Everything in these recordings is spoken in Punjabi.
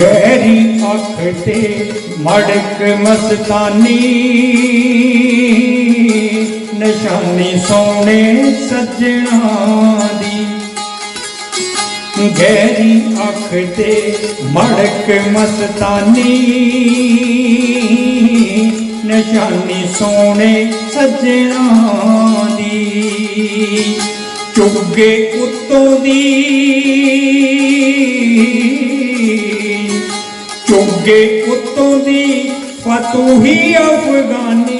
ਗਹਿਰੀ ਅੱਖ ਤੇ ਮੜਕ ਮਸਤਾਨੀ, ਨਿਸ਼ਾਨੀ ਸੋਹਣੇ ਸੱਜਣਾ ਦੀ। ਗਹਿਰੀ ਅੱਖ ਤੇ ਮੜਕ ਮਸਤਾਨੀ, ਨਿਸ਼ਾਨੀ ਸੋਹਣੇ ਸੱਜਣਾ ਦੀ। ਚੁੱਗੇ ਉਤੋਂ ਦੀ ਚੁੱਗੇ ਉਤੋਂ ਦੀ ਫਤੂਹੀ ਅਫਗਾਨੀ।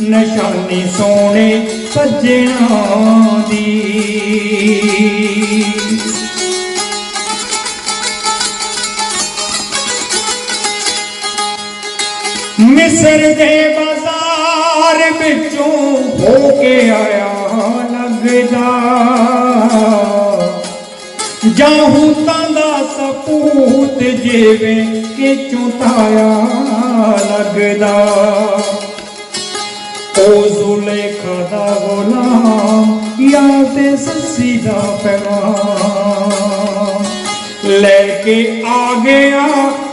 ਨਿਸ਼ਾਨੀ ਸੋਹਣੇ ਸੱਜਣਾ ਦੀ। ਮਿਸਰ ਦੇ ਬਾਜ਼ਾਰ ਵਿੱਚੋਂ ਹੋ ਕੇ ਆਇਆ ਲੱਗਦਾ। ਜਾਹੂ ਤਾਂ ਭੂਤ ਸਪੂਤ ਜਿਵੇਂ ਕਿ ਚੁਤਾਇਆ ਲੱਗਦਾ। ਉਹ ਜ਼ੁਲੇਖਾ ਦਾ ਗੁਲਾਮ ਜਾਂ ਤੇ ਸੱਸੀ ਦਾ ਪੈਗਾਮ ਲੈ ਕੇ ਆ ਗਿਆ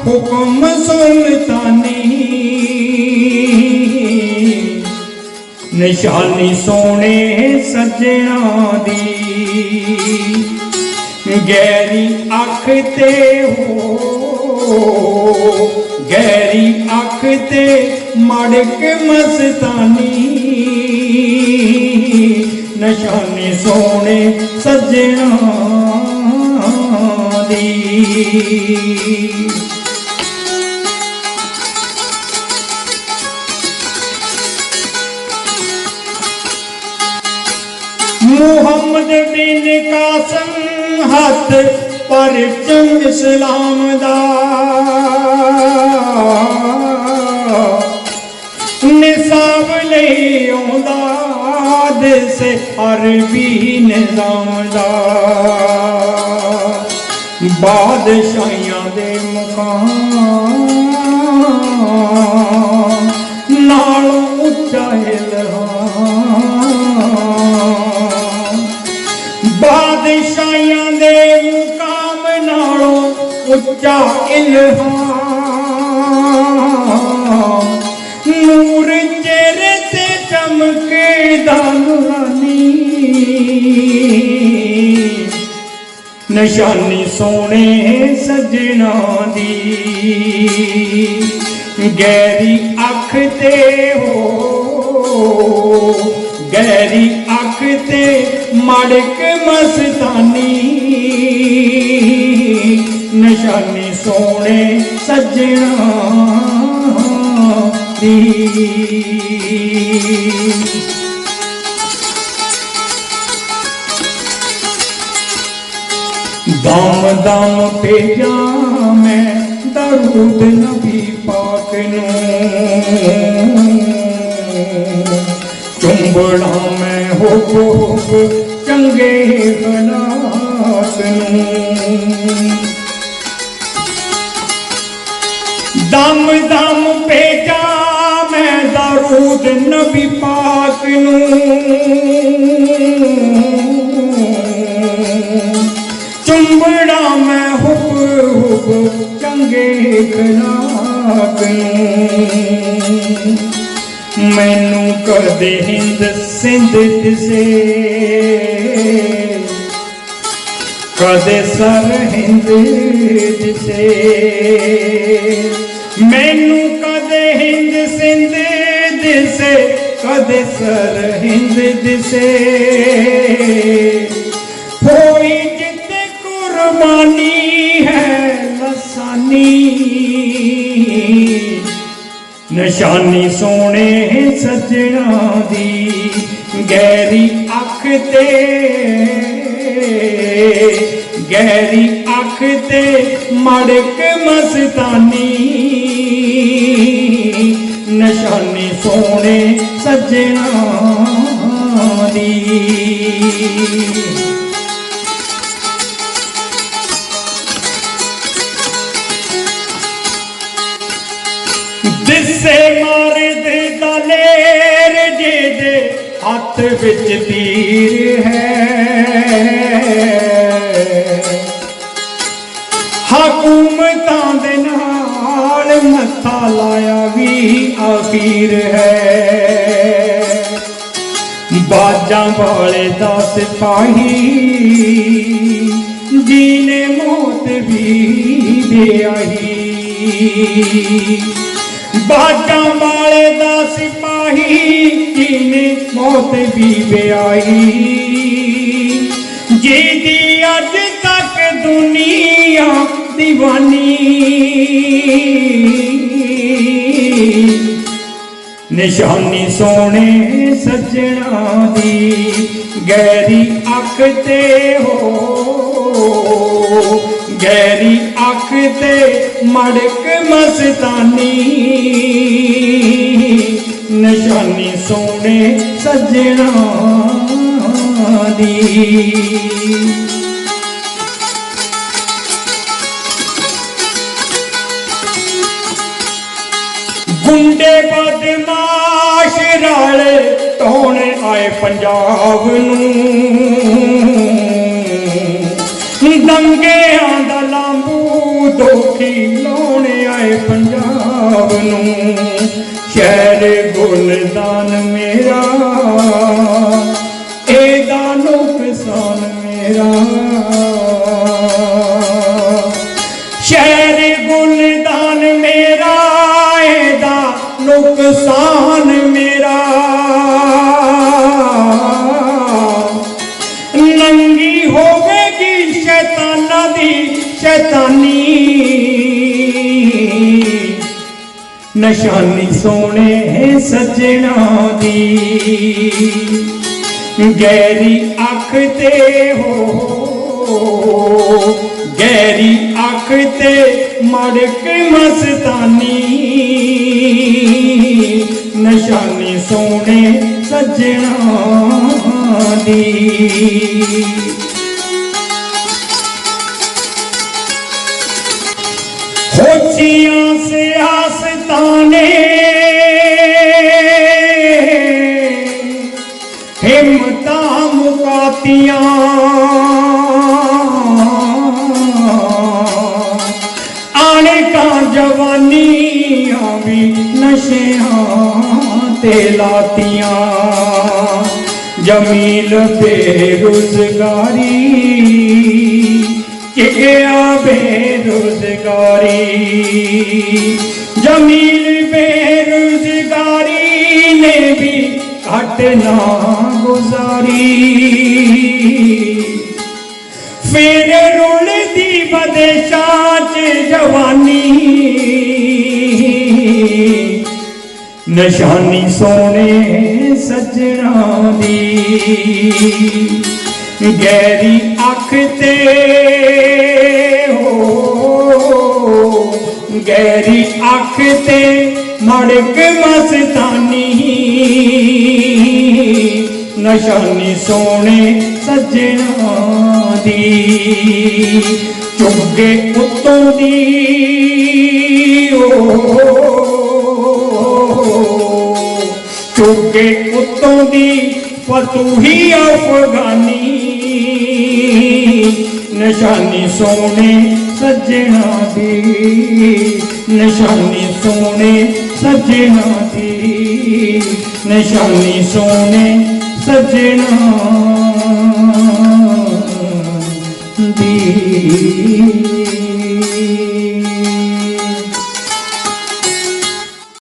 ਹੁਕਮ ਸੁਲਤਾਨੀ। ਨਿਸ਼ਾਨੀ ਸੋਹਣੇ ਸੱਜਣਾ ਦੀ। ਗੈਰੀ ਅੱਖ ਤੇ ਹੋ। ਗੈਰੀ ਅੱਖ ਤੇ ਮੜਕ ਮਸਤਾਨੀ। ਨਿਸ਼ਾਨੀ ਸੋਹਣੇ ਸੱਜਣਾ ਦੀ। ਮੁਹੰਮਦ ਬਿਨ ਕਾਸਮ ਹੱਥ ਪਰਚਮ ਇਸਲਾਮ ਦਾ। ਨਿਸਾਬ ਲਈ ਆਉਂਦਾ ਦੇਸ ਅਰਬੀ ਨਿਜ਼ਾਮ ਦਾ। ਬਾਦਸ਼ਾਹਾਂ ਦੇ ਮੁਕਾਮ ਉੱਚਾ ਇਲਹਾਮ। ਨੂਰ ਚਿਹਰੇ ਤੇ ਚਮਕਦਾ ਨੂਰਾਨੀ। ਨਿਸ਼ਾਨੀ ਸੋਹਣੇ ਸੱਜਣਾ ਦੀ। ਗੈਰੀ ਅੱਖ ਤੇ ਹੋ। ਗੈਰੀ ਅੱਖ ਤੇ ਮੜਕ ਮਸਤਾਨੀ। ਨਿਸ਼ਾਨੀ ਸੋਹਣੇ ਸੱਜਣਾ ਦੀ। ਦਮ ਦਮ ਭੇਜਾਂ ਮੈਂ ਦਰੂਦ ਨਬੀ ਪਾਕ ਨੂੰ। ਚੁੰਬੜਾ ਮੈਂ ਹੋ ਹੋ ਪਾਕ ਚੁੰਬੜਾ ਮੈਂ ਹੁਬ ਹੁਬ ਚੰਗੇ ਖਲਾਕ ਨੂੰ। ਮੈਨੂੰ ਕਦੇ ਹਿੰਦ ਸਿੰਧ ਦਿਸੇ। ਕਦੇ ਸਰ ਹਿੰਦ ਦਿਸੇ। ਮੈਨੂੰ ਕਦੇ ਹਿੰਦ ਸਿੰਧ ਦਿਸੇ। ਕਦੇ ਸਰ ਦਿਸੇ। ਹੋਈ ਜਿੱਤੇ ਕੁਰਬਾਨੀ ਹੈ ਨਸ਼ਾਨੀ ਨਿਸ਼ਾਨੀ ਸੋਹਣੇ ਸੱਜਣਾ ਦੀ ਗਹਿਰੀ ਅੱਖ ਤੇ। ਗਹਿਰੀ ਅੱਖ ਤੇ ਮੜਕ ਮਸਤਾਨੀ। ਨਿਸ਼ਾਨੀ ਸੋਹਣੇ ਸੱਜਣਾ ਦੀ। ਦਿਸੇ ਮਾਰਦ ਦਲੇਰ ਜਿਹਦੇ ਹੱਥ ਵਿੱਚ ਤੀਰ ਹੈ। ਹਕੂਮਤਾਂ ਦੇ ਨਾਲ ਮੱਥਾ ਲਾਇਆ ਵੀ ਅਖੀਰ ਹੈ। ਬਾਜਾਂ ਵਾਲੇ ਦਾ ਸਿਪਾਹੀ ਜੀਨੇ ਮੌਤ ਵੀ ਵਿਆਹੀ ਬਾਜਾਂ ਵਾਲੇ ਦਾ ਸਿਪਾਹੀ ਜੀਨੇ ਮੌਤ ਵੀ ਵਿਆਹੀ ਜਿਹਦੀ ਅੱਜ ਤੱਕ ਦੁਨੀਆ دیਵਾਨੀ ਨਿਸ਼ਾਨੀ ਸੋਹਣੇ ਸੱਜਣਾ ਦੀ ਗੈਰੀ ਅੱਖ ਤੇ ਹੋ। ਗੈਰੀ ਅੱਖ ਤੇ ਮੜਕ ਮਸਤਾਨੀ। ਨਿਸ਼ਾਨੀ ਸੋਹਣੇ ਸੱਜਣਾ ਦੀ ਗੁੰਡੇ ਬਦਮਾਸ਼ ਰਾਲੇ ਟੋਣ ਆਏ ਪੰਜਾਬ ਨੂੰ। ਦੰਗਿਆਂ ਦਾ ਲਾਂਬੂ ਦੋਖੀ ਲਾਉਣ ਆਏ ਪੰਜਾਬ ਨੂੰ। ਸ਼ਹਿਰ ਗੁਲਦਾਨ ਮੇਰਾ, ਇਹਦਾ ਨੁਕਸਾਨ ਮੇਰਾ। ਸ਼ਹਿਰ ਨੁਕਸਾਨ ਮੇਰਾ। ਨੰਗੀ ਹੋਵੇਗੀ ਸ਼ੈਤਾਨਾਂ ਦੀ ਸ਼ੈਤਾਨੀ। ਨਿਸ਼ਾਨੀ ਸੋਹਣੇ ਸੱਜਣਾ ਦੀ। ਗੈਰੀ ਅੱਖ ਤੇ ਹੋ। ਗੈਰੀ ਅੱਖ ਤੇ ਮੜਕ ਮਸਤਾਨੀ। ਨਿਸ਼ਾਨੀ ਸੋਹਣੇ ਸੱਜਣਾ ਦੀ। ਹੋਚੀਆਂ ਸਿਆਸਤਾਂ ਹਿੰਮਤਾਂ ਮੁਕਾਤੀਆਂ। ਆਣਕਾਂ ਜਵਾਨੀਆਂ ਵੀ ਨਸ਼ਿਆਂ ਤੇ ਲਾਤੀਆਂ। ਜਮੀਨ ਬੇਰੁਜ਼ਗਾਰੀ ਕਿਆ ਬੇਰੁਜ਼ਗਾਰੀ ਜ਼ਮੀਨ ਬੇਰੁਜ਼ਗਾਰੀ ਨੇ ਵੀ ਘਟ ਨਾ ਗੁਜ਼ਾਰੀ। ਫਿਰ ਰੁਲਦੀ ਬਦੇਸ਼ਾਂ ਚ ਜਵਾਨੀ। ਨਿਸ਼ਾਨੀ ਸੋਹਣੇ ਸੱਜਣਾ ਦੀ। ਗੈਰੀ ਅੱਖ ਤੇ ਹੋ। ਗੈਰੀ ਅੱਖ ਤੇ ਮੜਕ ਮਸਤਾਨੀ। ਨਿਸ਼ਾਨੀ ਸੋਹਣੇ ਸੱਜਣਾ ਦੀ। ਚੁੱਗੇ ਉੱਤੋਂ ਦੀ। ਓ ਚੁੱਗੇ ਉੱਤੋਂ ਦੀ ਫਤੂਹੀ ਅਫਗਾਨੀ। ਨਿਸ਼ਾਨੀ ਸੋਹਣੇ ਸੱਜਣਾ ਦੀ, ਨਿਸ਼ਾਨੀ ਸੋਹਣੇ ਸੱਜਣਾ ਦੀ, ਨਿਸ਼ਾਨੀ ਸੋਹਣੇ ਸੱਜਣਾ ਦੀ।